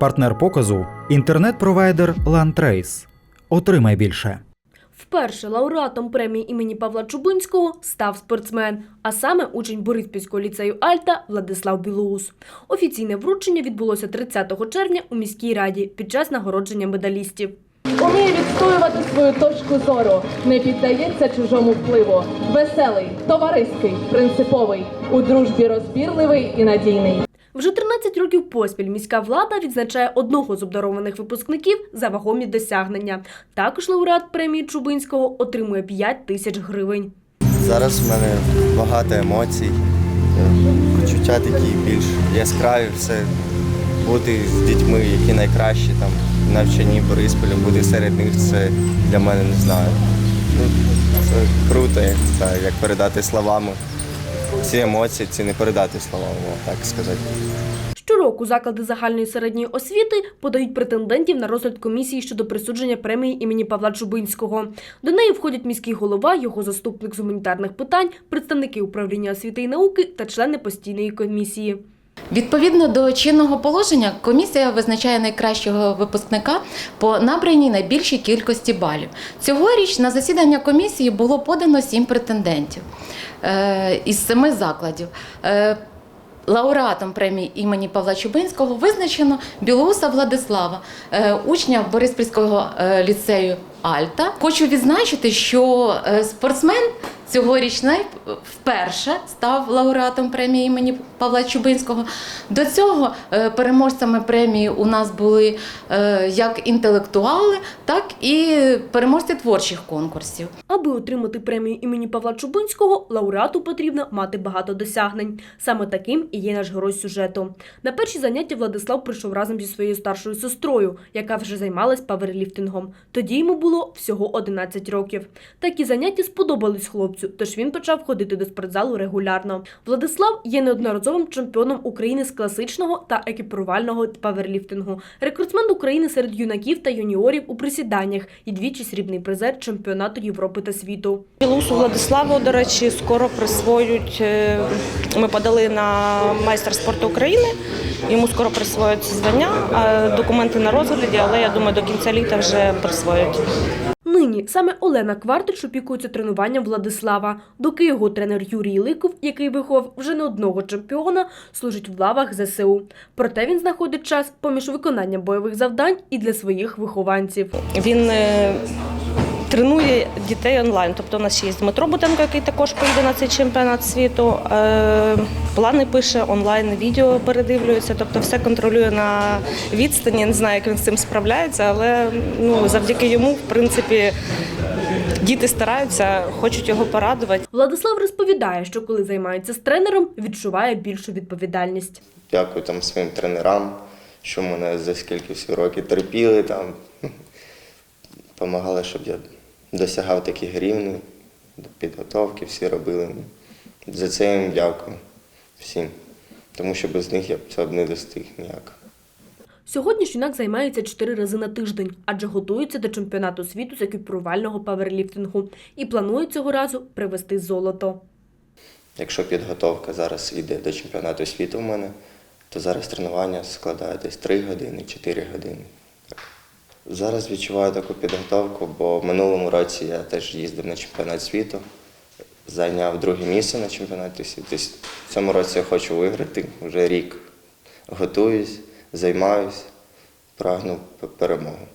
Партнер показу інтернет-провайдер LandTrace. Отримай більше. Вперше лауреатом премії імені Павла Чубинського став спортсмен, а саме учень Бориспільського ліцею Альта Владислав Білоус. Офіційне вручення відбулося 30 червня у міській раді під час нагородження медалістів. Уміє відстоювати свою точку зору, не піддається чужому впливу. Веселий, товариський, принциповий, у дружбі розбірливий і надійний. Вже 13 років поспіль міська влада відзначає одного з обдарованих випускників за вагомі досягнення. Також лауреат премії Чубинського отримує 5 тисяч гривень. Зараз в мене багато емоцій, почуття такі більш яскраві, все бути з дітьми, які найкращі там в навчанні Борисполя, бути серед них це для мене не знаю. Ну, це круто, як передати словами. Ці емоції, ці не передати словами, так сказати. Щороку заклади загальної середньої освіти подають претендентів на розгляд комісії щодо присудження премії імені Павла Чубинського. До неї входять міський голова, його заступник з гуманітарних питань, представники управління освіти і науки та члени постійної комісії. Відповідно до чинного положення, комісія визначає найкращого випускника по набраній найбільшій кількості балів. Цьогоріч на засідання комісії було подано сім претендентів е, із семи закладів. Е, Лауреатом премії імені Павла Чубинського визначено Білоуса Владислава, е, учня Бориспільського ліцею Альта. Хочу відзначити, що спортсмен цьогоріч най- вперше став лауреатом премії імені Павла Чубинського. До цього е, переможцями премії у нас були е, як інтелектуали, так і переможці творчих конкурсів. Аби отримати премію імені Павла Чубинського, лауреату потрібно мати багато досягнень. Саме таким і є наш герой сюжету. На перші заняття Владислав прийшов разом зі своєю старшою сестрою, яка вже займалась паверліфтингом. Тоді йому було всього 11 років. Такі заняття сподобались хлопцю, тож він почав ходити до спортзалу регулярно. Владислав є неодноразовим чемпіоном України з класичного та екіпірувального паверліфтингу, рекордсмен України серед юнаків та юніорів у присіданнях і двічі срібний призер чемпіонату Європи та світу. Білусу Владиславу, до речі, скоро присвоюють. е, Ми подали на майстер спорту України. Йому скоро присвоюють звання. Документи на розгляді, але я думаю, до кінця літа вже присвоють. Нині саме Олена Квартич опікується тренуванням Владислава, доки його тренер Юрій Ликов, який виховав вже не одного чемпіона, служить в лавах ЗСУ. Проте він знаходить час поміж виконанням бойових завдань і для своїх вихованців. Він е, тренує дітей онлайн. Тобто у нас є Дмитро Бутенко, який також поїде на цей чемпіонат світу. Е, Плани пише онлайн, відео передивлюється, тобто все контролює на відстані. Я не знаю, як він з цим справляється, але ну, завдяки йому, в принципі, діти стараються, хочуть його порадувати. Владислав розповідає, що коли займається з тренером, відчуває більшу відповідальність. Дякую там своїм тренерам, що мене за скільки всі років терпіли там. Помагали, щоб я досягав таких рівнів, підготовки всі робили. За це я їм дякую всім. Тому що без них я б цього б не достиг ніяк. Сьогодні ж юнак займається чотири рази на тиждень, адже готується до чемпіонату світу з екіпірувального паверліфтингу і планує цього разу привезти золото. Якщо підготовка зараз йде до чемпіонату світу в мене, то зараз тренування складає десь 3 години, 4 години. Зараз відчуваю таку підготовку, бо в минулому році я теж їздив на чемпіонат світу, зайняв друге місце на чемпіонаті світу. Тобто В цьому році я хочу виграти, вже рік готуюсь, займаюсь, прагну перемогу.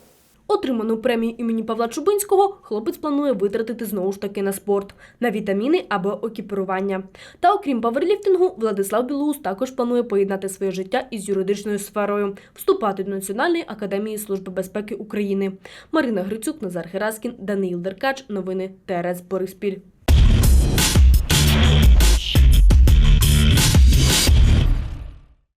Отриману премію імені Павла Чубинського хлопець планує витратити знову ж таки на спорт, на вітаміни або окіпірування. Та окрім паверліфтингу, Владислав Білоус також планує поєднати своє життя із юридичною сферою, вступати до Національної академії служби безпеки України. Марина Грицюк, Назар Гераскін, Даниїл Деркач. Новини ТРС Бориспіль.